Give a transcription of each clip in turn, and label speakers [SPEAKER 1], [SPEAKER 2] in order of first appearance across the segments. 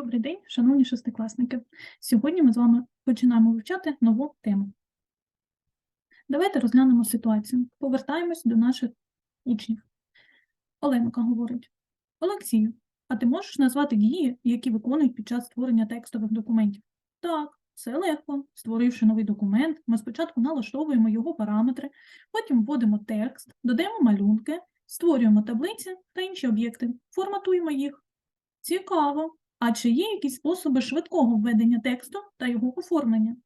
[SPEAKER 1] Добрий день, шановні шестикласники. Сьогодні ми з вами починаємо вивчати нову тему. Давайте розглянемо ситуацію. Повертаємось до наших учнів. Оленка говорить: Олексію, а ти можеш назвати дії, які виконують під час створення текстових документів? Так, це легко. Створивши новий документ, ми спочатку налаштовуємо його параметри, потім вводимо текст, додаємо малюнки, створюємо таблиці та інші об'єкти, форматуємо їх. Цікаво. А чи є якісь способи швидкого введення тексту та його оформлення?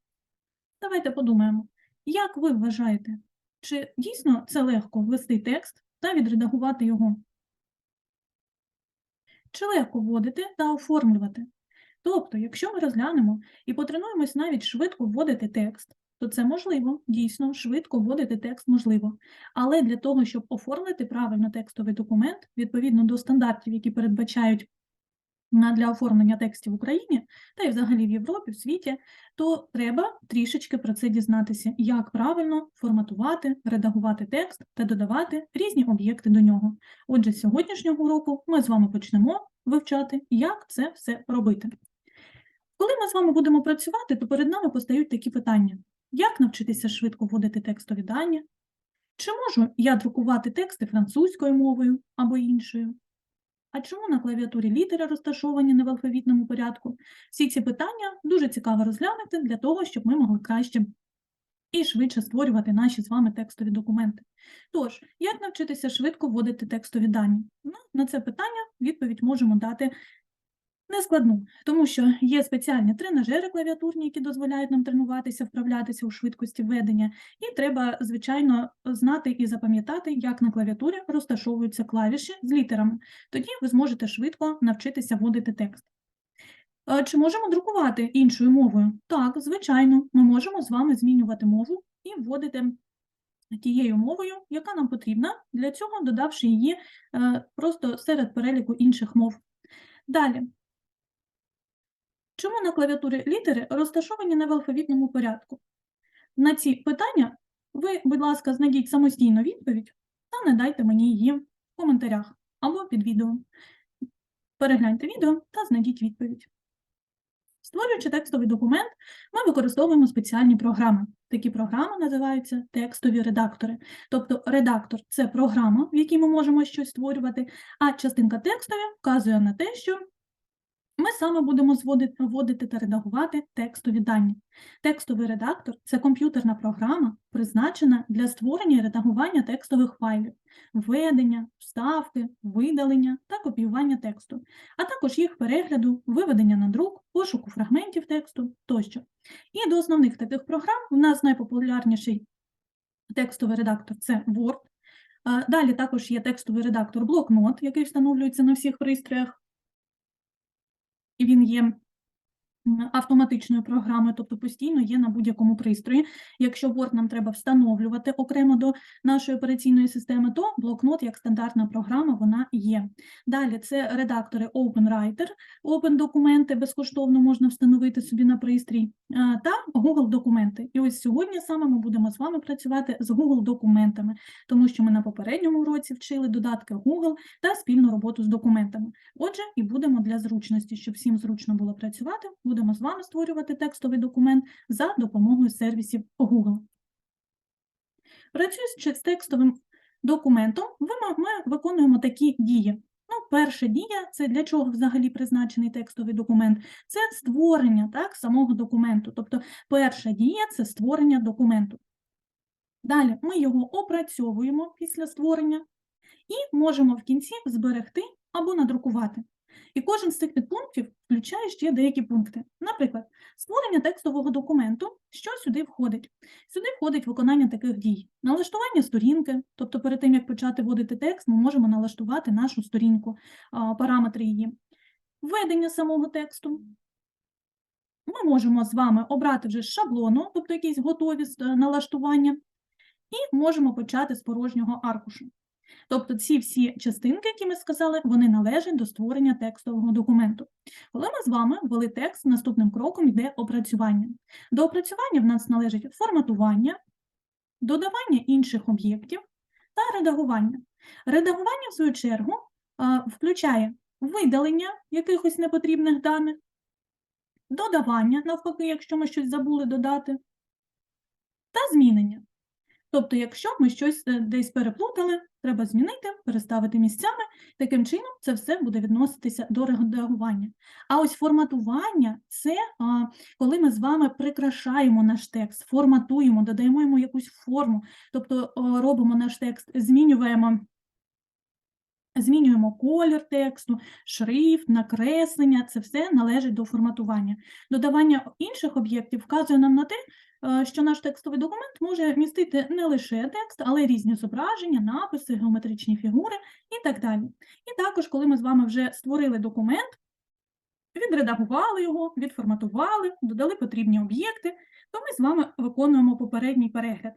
[SPEAKER 1] Давайте подумаємо, як ви вважаєте, чи дійсно це легко ввести текст та відредагувати його? Чи легко вводити та оформлювати? Тобто, якщо ми розглянемо і потренуємось навіть швидко вводити текст, то це можливо, дійсно, швидко вводити текст можливо. Але для того, щоб оформити правильно текстовий документ, відповідно до стандартів, які передбачають для оформлення текстів в Україні та й взагалі в Європі, в світі, то треба трішечки про це дізнатися, як правильно форматувати, редагувати текст та додавати різні об'єкти до нього. Отже, з сьогоднішнього уроку ми з вами почнемо вивчати, як це все робити. Коли ми з вами будемо працювати, то перед нами постають такі питання: як навчитися швидко вводити текстові дані? Чи можу я друкувати тексти французькою мовою або іншою? А чому на клавіатурі літери розташовані не в алфавітному порядку? Всі ці питання дуже цікаво розглянути для того, щоб ми могли краще і швидше створювати наші з вами текстові документи. Тож, як навчитися швидко вводити текстові дані? Ну, на це питання відповідь можемо дати нескладну, тому що є спеціальні тренажери клавіатурні, які дозволяють нам тренуватися, вправлятися у швидкості введення, і треба, звичайно, знати і запам'ятати, як на клавіатурі розташовуються клавіші з літерами. Тоді ви зможете швидко навчитися вводити текст. Чи можемо друкувати іншою мовою? Так, звичайно, ми можемо з вами змінювати мову і вводити тією мовою, яка нам потрібна, для цього додавши її е, просто серед переліку інших мов. Далі. Чому на клавіатурі літери розташовані не в алфавітному порядку? На ці питання ви, будь ласка, знайдіть самостійно відповідь та надайте мені її в коментарях або під відео. Перегляньте відео та знайдіть відповідь. Створюючи текстовий документ, ми використовуємо спеціальні програми. Такі програми називаються текстові редактори. Тобто редактор це програма, в якій ми можемо щось створювати, а частинка текстові вказує на те, що ми саме будемо вводити та редагувати текстові дані. Текстовий редактор це комп'ютерна програма, призначена для створення і редагування текстових файлів, введення, вставки, видалення та копіювання тексту, а також їх перегляду, виведення на друк, пошуку фрагментів тексту тощо. І до основних таких програм у нас найпопулярніший текстовий редактор це Word. Далі також є текстовий редактор блокнот, який встановлюється на всіх пристроях і він є м, автоматичною програмою, тобто постійно є на будь-якому пристрої. Якщо Word нам треба встановлювати окремо до нашої операційної системи, то блокнот як стандартна програма вона є. Далі це редактори OpenWriter, Open документи безкоштовно можна встановити собі на пристрій, та Google документи. І ось сьогодні саме ми будемо з вами працювати з Google документами, тому що ми на попередньому уроці вчили додатки Google та спільну роботу з документами. Отже, і будемо для зручності, щоб всім зручно було працювати, будемо з вами створювати текстовий документ за допомогою сервісів Google. Працюючи з текстовим документом, ми виконуємо такі дії. Ну, перша дія це для чого взагалі призначений текстовий документ? Це створення так, самого документу. Тобто, перша дія це створення документу. Далі ми його опрацьовуємо після створення і можемо в кінці зберегти або надрукувати. І кожен з цих підпунктів включає ще деякі пункти. Наприклад, створення текстового документу, що сюди входить? Сюди входить виконання таких дій: налаштування сторінки, тобто перед тим, як почати вводити текст, ми можемо налаштувати нашу сторінку, параметри її, введення самого тексту. Ми можемо з вами обрати вже шаблону, тобто якісь готові е, налаштування, і можемо почати з порожнього аркушу. Тобто ці всі частинки, які ми сказали, вони належать до створення текстового документу. Коли ми з вами ввели текст, наступним кроком йде опрацювання. До опрацювання в нас належить форматування, додавання інших об'єктів та редагування. Редагування, в свою чергу, включає видалення якихось непотрібних даних додавання, навпаки, якщо ми щось забули додати, та змінення. Тобто, якщо ми щось е, десь переплутали, треба змінити, переставити місцями, таким чином це все буде відноситися до редагування. А ось форматування це коли ми з вами прикрашаємо наш текст, форматуємо, додаємо йому якусь форму, тобто робимо наш текст, змінюємо. Змінюємо колір тексту, шрифт, накреслення, це все належить до форматування. Додавання інших об'єктів вказує нам на те, е, що наш текстовий документ може містити не лише текст, але й різні зображення, написи, геометричні фігури і так далі. І також, коли ми з вами вже створили документ, відредагували його, відформатували, додали потрібні об'єкти, то ми з вами виконуємо попередній перегляд.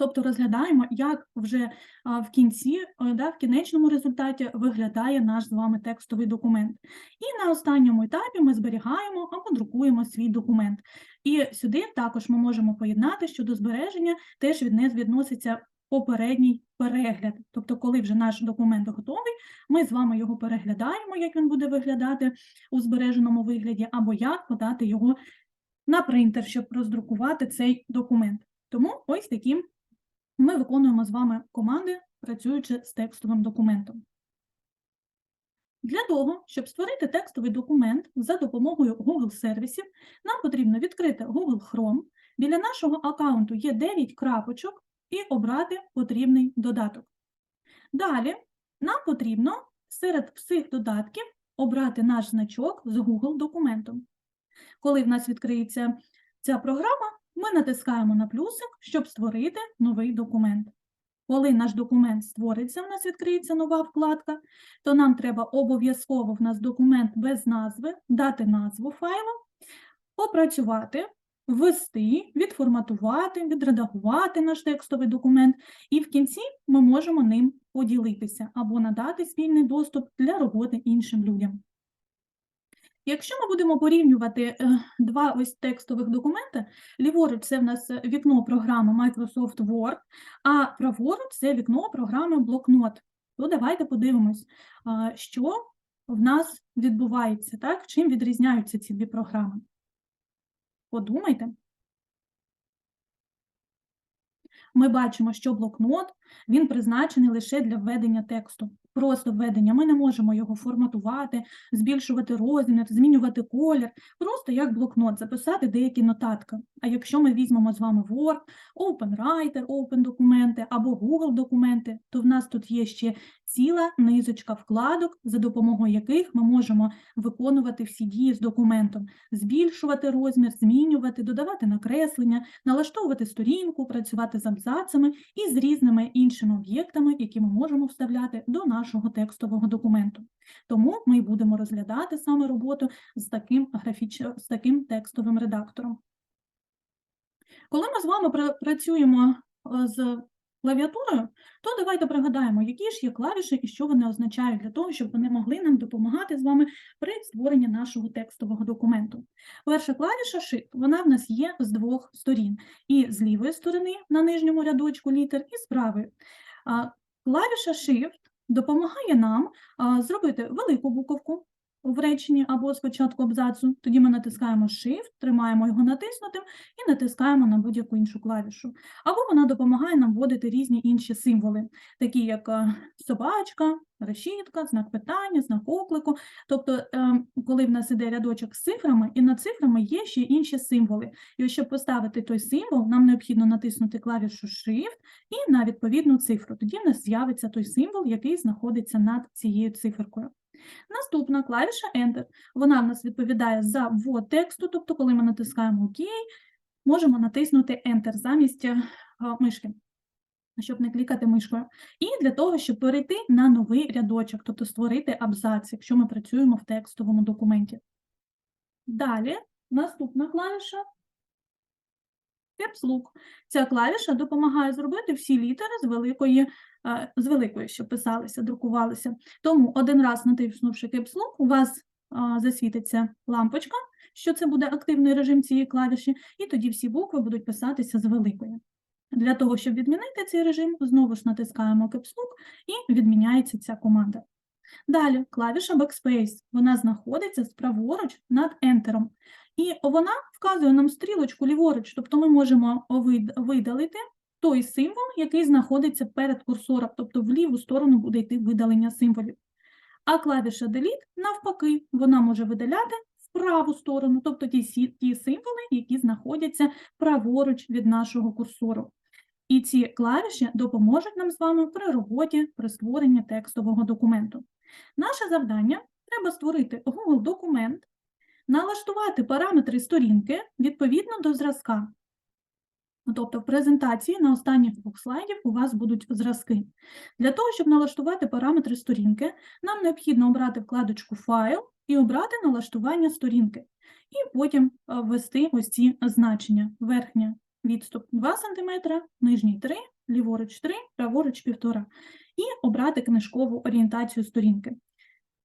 [SPEAKER 1] Тобто розглядаємо, як вже в кінці, е, да, в кінечному результаті виглядає наш з вами текстовий документ. І на останньому етапі ми зберігаємо або друкуємо свій документ. І сюди також ми можемо поєднати, що до збереження теж від них відноситься попередній перегляд. Тобто, коли вже наш документ готовий, ми з вами його переглядаємо, як він буде виглядати у збереженому вигляді, або як подати його на принтер, щоб роздрукувати цей документ. Тому ось таким ми виконуємо з вами команди, працюючи з текстовим документом. Для того, щоб створити текстовий документ за допомогою Google сервісів, нам потрібно відкрити Google Chrome. Біля нашого аккаунту є 9 крапочок і обрати потрібний додаток. Далі нам потрібно серед всіх додатків обрати наш значок з Google документом. Коли в нас відкриється ця програма, ми натискаємо на плюсик, щоб створити новий документ. Коли наш документ створиться, у нас відкриється нова вкладка, то нам треба обов'язково в нас документ без назви, дати назву файлу, попрацювати, ввести, відформатувати, відредагувати наш текстовий документ, і в кінці ми можемо ним поділитися або надати спільний доступ для роботи іншим людям. Якщо ми будемо порівнювати е, два ось текстових документи, ліворуч це в нас вікно програми Microsoft Word, а праворуч це вікно програми Блокнот. То давайте подивимось, що в нас відбувається, так? чим відрізняються ці дві програми. Подумайте. Ми бачимо, що блокнот він призначений лише для введення тексту. Просто введення. Ми не можемо його форматувати, збільшувати розмір, змінювати колір, просто як блокнот, записати деякі нотатки. А якщо ми візьмемо з вами Word, OpenWriter, Open документи або Google документи, то в нас тут є ще ціла низочка вкладок, за допомогою яких ми можемо виконувати всі дії з документом, збільшувати розмір, змінювати, додавати накреслення, налаштовувати сторінку, працювати з абзацами і з різними іншими об'єктами, які ми можемо вставляти до нашого текстового документу. Тому ми будемо розглядати саме роботу з таким графічним, з таким текстовим редактором. Коли ми з вами працюємо е, з клавіатурою, то давайте пригадаємо, які ж є клавіші і що вони означають для того, щоб вони могли нам допомагати з вами при створенні нашого текстового документу. Перша клавіша Shift, вона в нас є з двох сторін. І з лівої сторони на нижньому рядочку літер, і з правої. Клавіша Shift допомагає нам зробити велику буковку в реченні або спочатку абзацу. Тоді ми натискаємо Shift, тримаємо його натиснутим і натискаємо на будь-яку іншу клавішу. Або вона допомагає нам вводити різні інші символи, такі як е, собачка, решітка, знак питання, знак оклику. Тобто, ем, коли в нас іде рядочок з цифрами, і над цифрами є ще інші символи. І щоб поставити той символ, нам необхідно натиснути клавішу Shift і на відповідну цифру. Тоді в нас з'явиться той символ, який знаходиться над цією циферкою. Наступна клавіша Enter. Вона в нас відповідає за ввод тексту, тобто, коли ми натискаємо ОК, можемо натиснути Enter замість е, мишки, щоб не клікати мишкою. І для того, щоб перейти на новий рядочок, тобто створити абзац, якщо ми працюємо в текстовому документі. Далі, наступна клавіша Caps Lock. Ця клавіша допомагає зробити всі літери з великої, з великої, що писалися, друкувалися. Тому один раз натиснувши Caps у вас засвітиться лампочка, що це буде активний режим цієї клавіші, і тоді всі букви будуть писатися з великої. Для того, щоб відмінити цей режим, знову ж натискаємо Caps і відміняється ця команда. Далі клавіша Backspace. Вона знаходиться праворуч над Enter. І вона вказує нам стрілочку ліворуч, тобто ми можемо видалити той символ, який знаходиться перед курсором, тобто в ліву сторону буде йти видалення символів. А клавіша Delete, навпаки, вона може видаляти в праву сторону, тобто ті, ті символи, які знаходяться праворуч від нашого курсору. І ці клавіші допоможуть нам з вами при роботі при створенні текстового документу. Наше завдання треба створити Google документ, налаштувати параметри сторінки відповідно до зразка. Тобто в презентації на останніх двох слайдів у вас будуть зразки. Для того, щоб налаштувати параметри сторінки, нам необхідно обрати вкладочку Файл і обрати налаштування сторінки. І потім е, ввести ось ці значення. Верхня відступ 2 см, нижній 3, ліворуч 3, праворуч 1,5. І обрати книжкову орієнтацію сторінки.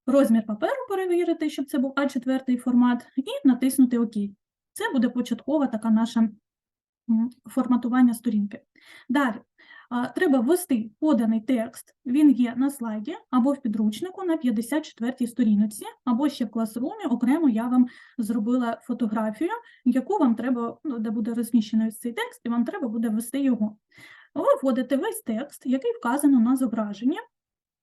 [SPEAKER 1] Розмір паперу перевірити, щоб це був А4 формат, і натиснути ОК. Це буде початкова така наша форматування сторінки. Далі, треба ввести поданий текст, він є на слайді або в підручнику на 54-й сторінці, або ще в класрумі, окремо я вам зробила фотографію, яку вам треба, ну, де буде розміщений цей текст, і вам треба буде ввести його. Ви вводите весь текст, який вказано на зображенні.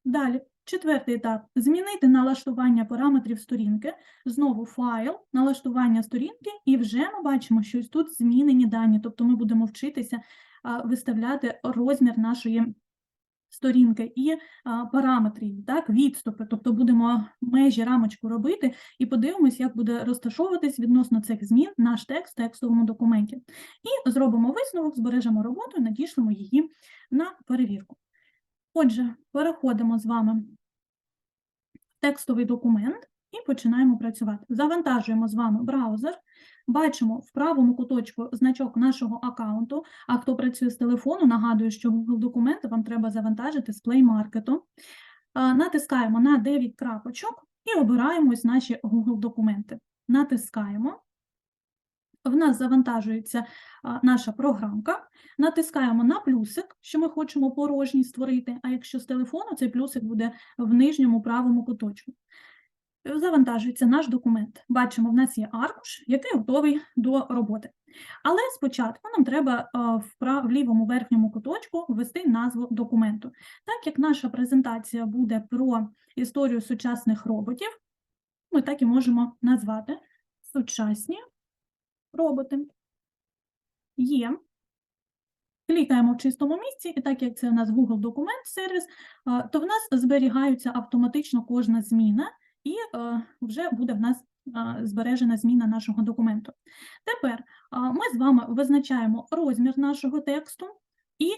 [SPEAKER 1] Далі, четвертий етап змінити налаштування параметрів сторінки, знову файл, налаштування сторінки, і вже ми бачимо, що тут змінені дані, тобто ми будемо вчитися виставляти розмір нашої сторінки і параметри, так, відступи, тобто будемо межі рамочку робити і подивимось, як буде розташовуватись відносно цих змін наш текст в текстовому документі. І зробимо висновок, збережемо роботу надішлемо її на перевірку. Отже, переходимо з вами в текстовий документ і починаємо працювати. Завантажуємо з вами браузер, бачимо в правому куточку значок нашого аккаунту, а хто працює з телефону, нагадую, що Google документи вам треба завантажити з Play Market. Натискаємо на 9 крапочок і обираємо ось наші Google документи. Натискаємо. В нас завантажується наша програмка, натискаємо на плюсик, що ми хочемо порожній створити, а якщо з телефону, цей плюсик буде в нижньому правому куточку. Завантажується наш документ. Бачимо, в нас є аркуш, який готовий до роботи. Але спочатку нам треба в, пра- в лівому верхньому куточку ввести назву документу. Так як наша презентація буде про історію сучасних роботів, ми так і можемо назвати сучасні роботи. Є. Клікаємо в чистому місці, і так як це у нас Google документ сервіс, то в нас зберігаються автоматично кожна зміна, і е, вже буде в нас збережена зміна нашого документу. Тепер ми з вами визначаємо розмір нашого тексту і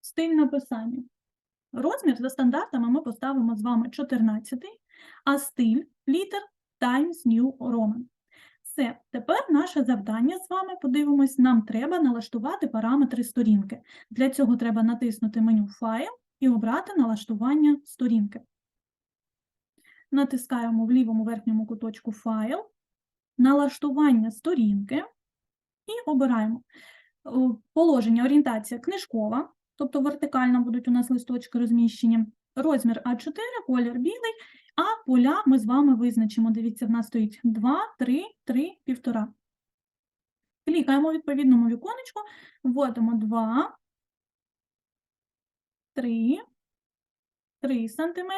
[SPEAKER 1] стиль написання. Розмір за стандартами ми поставимо з вами 14, а стиль літер Times New Roman. Все, тепер наше завдання з вами, подивимось, нам треба налаштувати параметри сторінки. Для цього треба натиснути меню Файл і обрати налаштування сторінки. Натискаємо в лівому верхньому куточку Файл, налаштування сторінки і обираємо положення, орієнтація книжкова, тобто вертикально будуть у нас листочки розміщені, розмір А4, колір білий, а поля ми з вами визначимо. Дивіться, в нас стоїть 2, 3, 3, 1,5. Клікаємо в відповідному віконечку, вводимо 2, 3, 3 см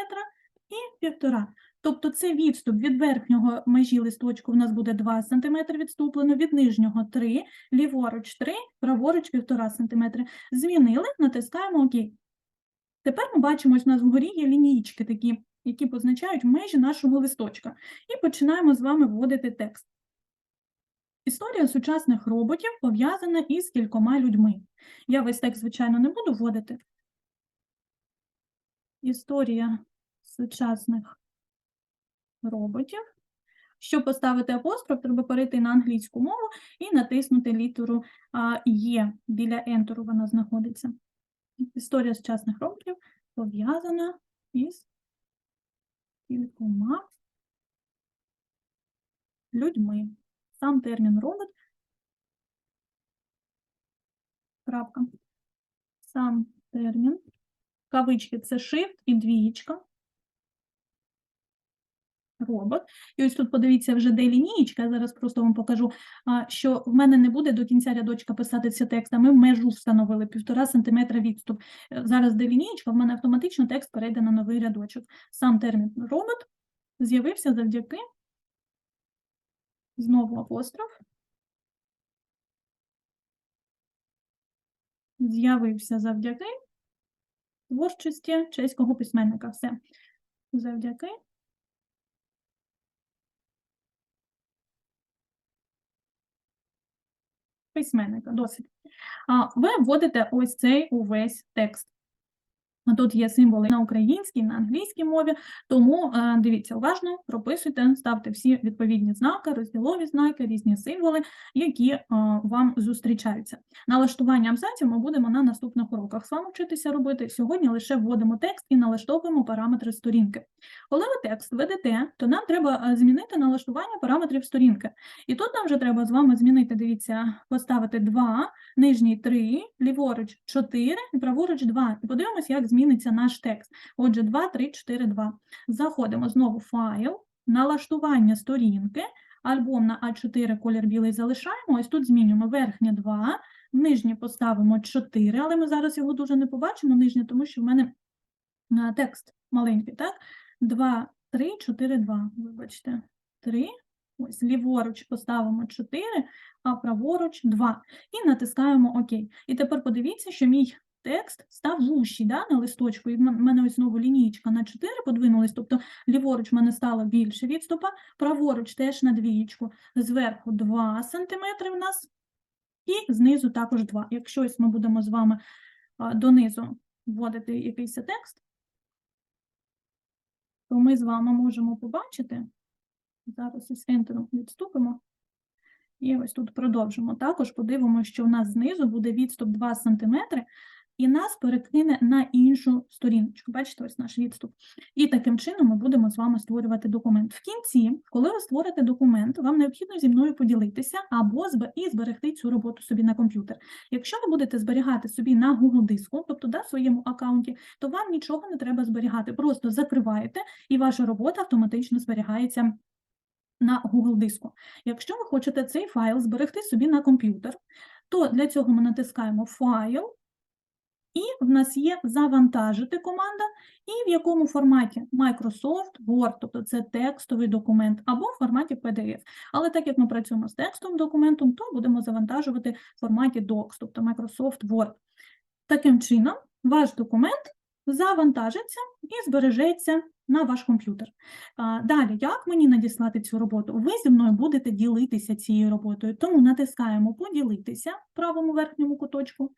[SPEAKER 1] і 1,5. Тобто це відступ від верхнього межі листочку в нас буде 2 см відступлено, від нижнього 3, ліворуч 3, праворуч 1,5 см. Змінили, натискаємо ОК. Тепер ми бачимо, ось у нас вгорі є лінійки такі, які позначають межі нашого листочка. І починаємо з вами вводити текст. Історія сучасних роботів пов'язана із кількома людьми. Я весь текст, звичайно, не буду вводити. Історія сучасних роботів. Щоб поставити апостроф, треба перейти на англійську мову і натиснути літеру Є. Біля Enter вона знаходиться. Історія сучасних роботів пов'язана із кількома людьми. Сам термін робот. Крапка. Сам термін. Кавички це shift і двієчка. Робот. І ось тут подивіться вже де лінієчка, зараз просто вам покажу, що в мене не буде до кінця рядочка писатися текст, а ми межу встановили півтора сантиметра відступ. Е, Зараз де лінієчка, в мене автоматично текст перейде на новий рядочок. Сам термін робот з'явився завдяки знову апостроф. З'явився завдяки творчості чеського письменника. Все. Завдяки письменника. Досить. Ви вводите ось цей увесь текст. Тут є символи на українській, на англійській мові, тому е, дивіться уважно, прописуйте, ставте всі відповідні знаки, розділові знаки, різні символи, які е, вам зустрічаються. Налаштування абзаців ми будемо на наступних уроках з вами вчитися робити. Сьогодні лише вводимо текст і налаштовуємо параметри сторінки. Коли ви текст ведете, то нам треба е, змінити налаштування параметрів сторінки. І тут нам вже треба з вами змінити, дивіться, поставити 2, нижній 3, ліворуч 4 праворуч 2. І подивимося, як зміниться наш текст. Отже, 2, 3, 4, 2. Заходимо знову в файл, налаштування сторінки, альбом на А4, колір білий залишаємо. Ось тут змінюємо верхнє 2, нижнє поставимо 4, але ми зараз його дуже не побачимо, нижнє, тому що в мене текст маленький, так? 2, 3, 4, 2. Вибачте, 3. Ось ліворуч поставимо 4, а праворуч 2. І натискаємо ОК. І тепер подивіться, що мій текст став вущий да, на листочку. І в мене ось знову лінієчка на 4 подвинулась, тобто ліворуч в мене стало більше відступа, праворуч теж на двієчку. Зверху 2 см в нас і знизу також 2. Якщо ось ми будемо з вами донизу вводити якийсь текст, то ми з вами можемо побачити, зараз із Enter відступимо, і ось тут продовжимо. Також подивимося, що в нас знизу буде відступ 2 см, і нас перекине на іншу сторіночку. Бачите, ось наш відступ. І таким чином ми будемо з вами створювати документ. В кінці, коли ви створите документ, вам необхідно зі мною поділитися або і зберегти цю роботу собі на комп'ютер. Якщо ви будете зберігати собі на Google диску, тобто да, в своєму аккаунті, то вам нічого не треба зберігати. Просто закриваєте, і ваша робота автоматично зберігається на Google диску. Якщо ви хочете цей файл зберегти собі на комп'ютер, то для цього ми натискаємо Файл, і в нас є завантажити команда, і в якому форматі Microsoft Word, тобто це текстовий документ, або в форматі PDF. Але так як ми працюємо з текстовим документом, то будемо завантажувати в форматі Docs, тобто Microsoft Word. Таким чином, ваш документ завантажиться і збережеться на ваш комп'ютер. Далі, як мені надіслати цю роботу? Ви зі мною будете ділитися цією роботою, тому натискаємо Поділитися в правому верхньому куточку.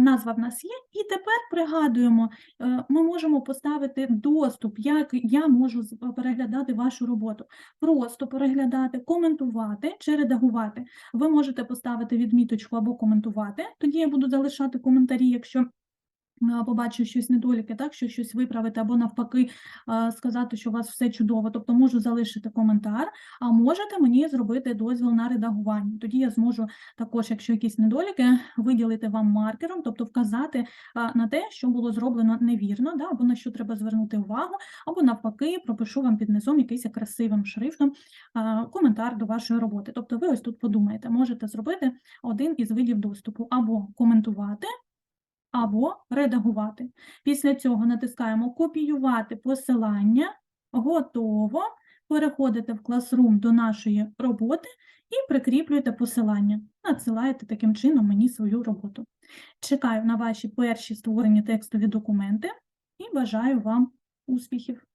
[SPEAKER 1] Назва в нас є, і тепер пригадуємо, е, ми можемо поставити доступ, як я можу з- переглядати вашу роботу. Просто переглядати, коментувати чи редагувати. Ви можете поставити відміточку або коментувати, тоді я буду залишати коментарі, якщо а, побачу щось недоліки, так, що щось виправити, або навпаки сказати, що у вас все чудово. Тобто можу залишити коментар, а можете мені зробити дозвіл на редагування. Тоді я зможу також, якщо якісь недоліки, виділити вам маркером, тобто вказати на те, що було зроблено невірно, да, або на що треба звернути увагу, або навпаки, пропишу вам під низом якийсь красивим шрифтом коментар до вашої роботи. Тобто ви ось тут подумаєте, можете зробити один із видів доступу або коментувати або редагувати. Після цього натискаємо Копіювати посилання, готово. Переходите в Classroom до нашої роботи і прикріплюєте посилання. Надсилаєте таким чином мені свою роботу. Чекаю на ваші перші створені текстові документи і бажаю вам успіхів!